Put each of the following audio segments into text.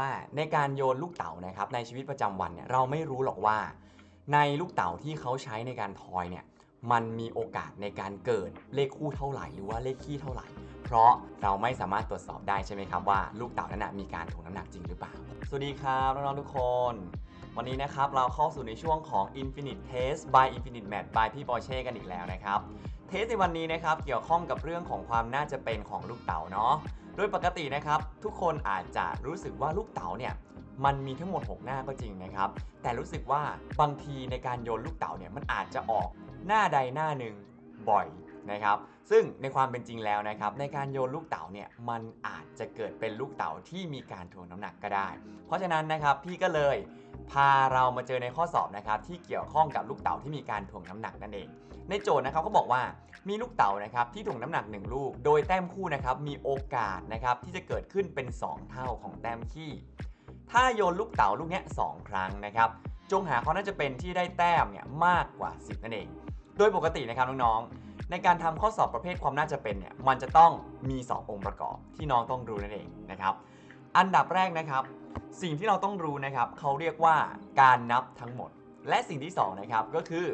ว่าในการโยนลูกเต๋านะครับในชีวิตประจำวันเนี่ยเราไม่รู้หรอกว่า ในลูกเต๋าที่เขาใช้ในการทอยเนี่ยมันมีโอกาสในการเกิดเลขคู่เท่าไหร่หรือว่าเลขคี่เท่าไหร่ เพราะเราไม่สามารถตรวจสอบได้ใช่ไหมครับว่าลูกเต๋านั้นนะมีการถ่วงน้ำหนักจริงหรือเปล่า สวัสดีครับน้องๆทุกคน วันนี้นะครับเราเข้าสู่ในช่วงของ Infinite Test by Infinite Math by พี่ปอเช่กันอีกแล้วนะครับ เทสในวันนี้นะครับเกี่ยวข้องกับเรื่องของความน่าจะเป็นของลูกเต๋าเนาะ โดยปกตินะครับ ทุกคนอาจจะรู้สึกว่าลูกเต๋าเนี่ยมันมีทั้งหมด 6 หน้าก็จริงนะครับ แต่รู้สึกว่าบางทีในการโยนลูกเต๋าเนี่ยมันอาจจะออกหน้าใดหน้าหนึ่งบ่อยนะครับ ซึ่งในความเป็นจริงแล้วนะครับ ในการโยนลูกเต๋าเนี่ยมันอาจจะเกิดเป็นลูกเต๋าที่มีการถ่วงน้ำหนักก็ได้ เพราะฉะนั้นนะครับพี่ก็เลย พาเรามาเจอในข้อสอบนะครับที่เกี่ยวข้องกับลูกเต๋าที่มีการถ่วงน้ำหนักนั่นเอง ในโจทย์นะครับเขาบอกว่ามีลูกเต๋านะครับที่ถ่วงน้ำหนัก 1 ลูก โดยแต้มคู่นะครับมีโอกาสนะครับที่จะเกิดขึ้นเป็น 2 เท่าของแต้มขี้ ถ้าโยนลูกเต๋าลูกนี้สองครั้งนะครับจงหาควาน่าจะเป็นที่ได้แต้มเนี่ยมากกว่า 10 นั่นเอง โดยปกตินะครับน้องๆในการทำข้อสอบประเภทความน่าจะเป็นเนี่ยมันจะต้องมี 2 องค์ประกอบที่น้องต้องรู้นั่นเองนะครับ อันดับแรกนะครับ สิ่งที่เราต้องรู้นะครับเขาเรียกว่าการนับทั้งหมด และสิ่งที่สองนะครับก็คือ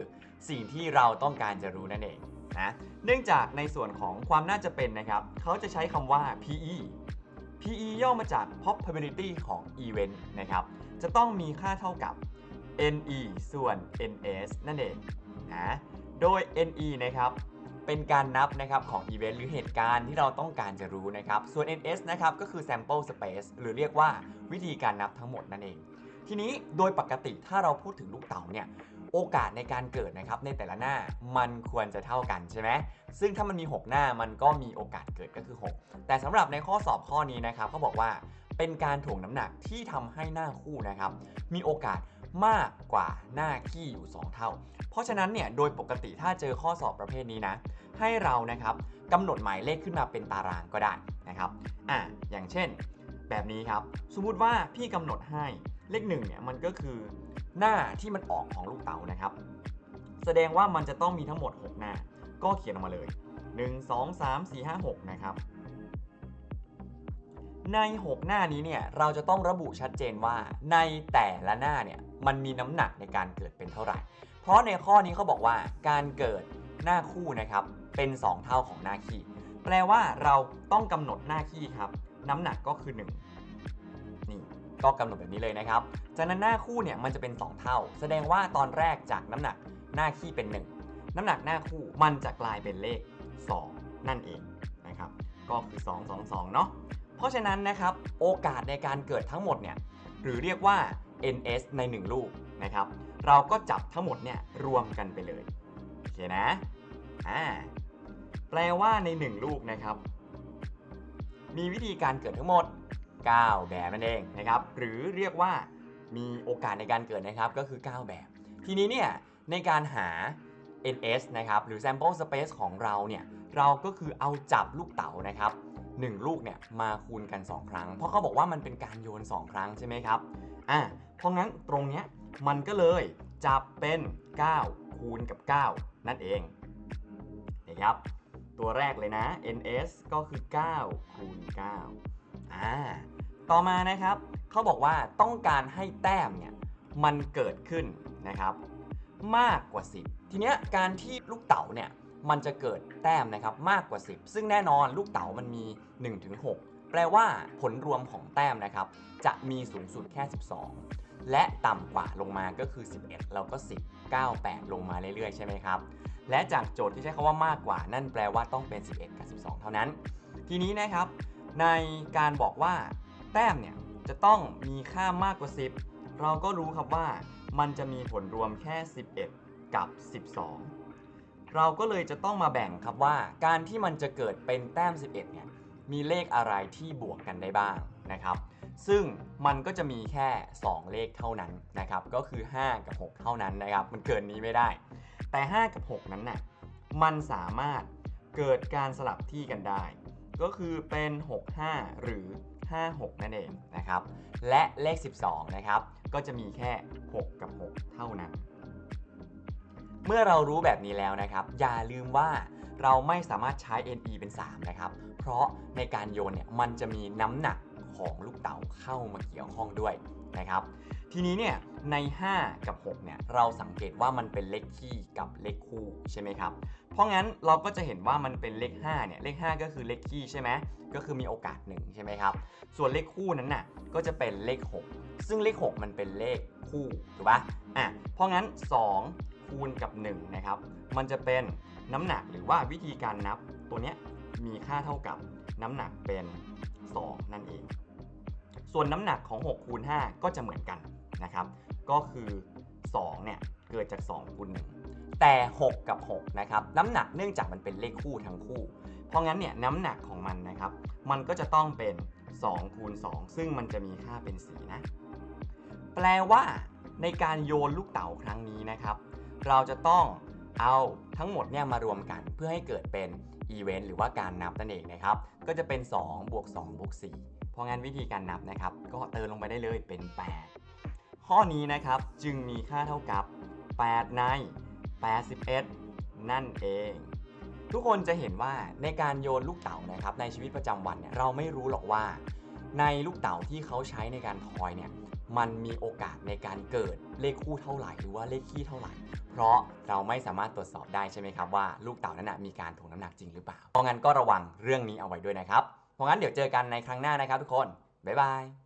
สิ่งที่เราต้องการจะรู้นั่นเองนะเนื่องจากในส่วนของความน่าจะเป็นนะครับเขาจะใช้คำว่า PE PE ย่อมาจาก probability ของ event นะครับ จะต้องมีค่าเท่ากับ NE ส่วน NS นั่นเองนะ โดย NE นะครับ เป็นการนับนะครับของ event หรือเหตุการณ์ที่เราต้องการจะรู้นะครับ ส่วน NS นะครับก็คือ sample space หรือเรียกว่าวิธีการนับทั้งหมดนั่นเอง ทีนี้โดยปกติถ้าเราพูดถึงลูกเต๋าเนี่ยโอกาสในการเกิดนะครับในแต่ละหน้ามันควรจะเท่ากันใช่ไหมซึ่งถ้ามันมี 6 หน้ามันก็มีโอกาสเกิดก็คือ 6 แต่สำหรับในข้อสอบข้อนี้นะครับเขาบอกว่าเป็นการถ่วงน้ำหนักที่ทำให้หน้าคู่นะครับมีโอกาส มากกว่าหน้าขี้อยู่ 2 เท่า เพราะฉะนั้นเนี่ยโดยปกติถ้าเจอข้อสอบประเภทนี้นะ ให้เรานะครับกำหนดหมายเลขขึ้นมาเป็นตารางก็ได้นะครับอะอย่างเช่น แบบนี้ครับ สมมุติว่าพี่กำหนดให้เลขหนึ่งเนี่ยมันก็คือหน้าที่มันออกของลูกเต๋านะครับ แสดงว่ามันจะต้องมีทั้งหมด 6 หน้า ก็เขียนออกมาเลย 1 2 3 4 5 6 นะครับใน 6 หน้านี้เนี่ยเราจะต้องระบุชัดเจนว่าในแต่ละหน้าเนี่ย มันมีน้ำหนักในการเกิดเป็นเท่าไหร่ เพราะในข้อนี้เขาบอกว่าการเกิดหน้าคู่นะครับเป็น 2 เท่าของหน้าขี้ แปลว่าเราต้องกำหนดหน้าขี้ครับ น้ำหนักก็คือ 1 นี่ก็กำหนดแบบนี้เลยนะครับจากนั้นหน้าคู่เนี่ยมันจะเป็น 2 เท่า แสดงว่าตอนแรกจากน้ำหนักหน้าขี้เป็น 1 น้ำหนักหน้าคู่มันจะกลายเป็นเลข 2 นั่นเองนะครับ ก็คือ 2 2 2 เนาะเพราะฉะนั้นนะครับโอกาสในการเกิดทั้งหมดเนี่ยหรือเรียกว่า ns ใน 1 ลูกนะครับ เราก็จับทั้งหมดเนี่ยรวมกันไปเลย โอเคนะ อ่า แปลว่าใน 1 ลูกนะครับ มีวิธีการเกิดทั้งหมด 9 แบบนั่นเองนะครับ หรือเรียกว่ามีโอกาสในการเกิดนะครับก็คือ 9 แบบ ทีนี้เนี่ยในการหา ns นะครับหรือ sample space ของเราเนี่ยเราก็คือเอาจับลูกเต๋านะครับ 1 ลูกเนี่ยมาคูณกัน 2 ครั้ง เพราะเขาบอกว่ามันเป็นการโยน 2 ครั้งใช่ไหมครับอะเพราะงั้นตรงเนี้ยมันก็เลยจับเป็น 9 คูณกับ 9 นั่นเองนะครับ ตัวแรกเลยนะ ns ก็คือ 9 คูณ 9 อ่า ต่อมานะครับเขาบอกว่าต้องการให้แต้มเนี่ยมันเกิดขึ้นนะครับ มากกว่า 10 ทีเนี้ยการที่ลูกเต๋าเนี่ยมันจะเกิดแต้มนะครับมากกว่า 10 ซึ่งแน่นอนลูกเต๋ามันมี 1-6 แปลว่าผลรวมของแต้มนะครับ จะมีสูงสุดแค่ 12 และต่ำกว่าลงมาก็คือ 11 แล้วก็ 10 9 8 ลงมาเรื่อยๆ ใช่ไหมครับ และจากโจทย์ที่ใช้คำว่ามากกว่า นั่นแปลว่าต้องเป็น 11 กับ 12 เท่านั้น ทีนี้นะครับ ในการบอกว่าแต้มเนี่ยจะต้องมีค่ามากกว่า 10 เราก็รู้ครับว่ามันจะมีผลรวมแค่ 11 กับ 12 เราก็เลยจะต้องมาแบ่งครับว่า การที่มันจะเกิดเป็นแต้ม 11 เนี่ยมีเลขอะไรที่บวกกันได้บ้างนะครับ ซึ่งมันก็จะมีแค่ 2 เลขเท่านั้นนะครับ ก็คือ 5 กับ 6 เท่านั้นนะครับ มันเกินนี้ไม่ได้ แต่ 5 กับ 6 นั้นน่ะมันสามารถเกิดการสลับที่กันได้ ก็คือเป็น 65 หรือ 56 นั่นเองนะครับ และเลข 12 นะครับ ก็จะมีแค่ 6 กับ 6 เท่านั้น เมื่อเรารู้แบบนี้แล้วนะครับ อย่าลืมว่าเราไม่สามารถใช้ NE เป็น 3 นะครับ เพราะในการโยนเนี่ยมันจะมีน้ำหนักของลูกเต๋าเข้ามาเกี่ยวข้องด้วยนะครับ ทีนี้เนี่ยใน 5 กับ 6 เนี่ยเราสังเกตว่ามันเป็นเลขคี่กับเลขคู่ใช่ไหมครับ เพราะงั้นเราก็จะเห็นว่ามันเป็นเลข5เนี่ยเลข 5 ก็คือเลขคี่ใช่ไหมก็คือมีโอกาส 1 ใช่ไหมครับ ส่วนเลขคู่นั้นน่ะก็จะเป็นเลข 6 ซึ่งเลข 6 มันเป็นเลขคู่ถูกปะอะเพราะงั้น 2 คูณกับ1นะครับมันจะเป็นน้ำหนักหรือว่าวิธีการนับตัวเนี้ยมีค่าเท่ากับน้ำหนักเป็น 2 นั่นเอง ส่วนน้ำหนักของ6คูณ5ก็จะเหมือนกันนะครับก็คือ2เนี่ยเกิดจาก2คูณ1แต่ 6 กับ6นะครับน้ำหนักเนื่องจากมันเป็นเลขคู่ทั้งคู่ เพราะงั้นเนี่ยน้ำหนักของมันนะครับ มันก็จะต้องเป็น2คูณ2ซึ่งมันจะมีค่าเป็น4นะแปลว่าในการโยนลูกเต๋าครั้งนี้นะครับ เราจะต้องเอาทั้งหมดเนี่ยมารวมกันเพื่อให้เกิดเป็นอีเวนต์หรือว่าการนับนั่นเองนะครับ ก็จะเป็น2บวก2บวก4เพราะงั้นวิธีการนับนะครับ ก็เติมลงไปได้เลยเป็น 8 ข้อนี้นะครับจึงมีค่าเท่ากับ 8 ใน 81 นั่นเอง ทุกคนจะเห็นว่าในการโยนลูกเต๋านะครับ ในชีวิตประจำวันเนี่ยเราไม่รู้หรอกว่า ในลูกเต๋าที่เขาใช้ในการทอยเนี่ย มันมีโอกาสในการเกิดเลขคู่เท่าไหร่หรือว่าเลขคี่เท่าไหร่ เพราะเราไม่สามารถตรวจสอบได้ใช่ไหมครับว่าลูกเต๋านั้นนะมีการถ่วงน้ำหนักจริงหรือเปล่า เพราะงั้นก็ระวังเรื่องนี้เอาไว้ด้วยนะครับ เพราะงั้นเดี๋ยวเจอกันในครั้งหน้านะครับทุกคน บ๊ายบาย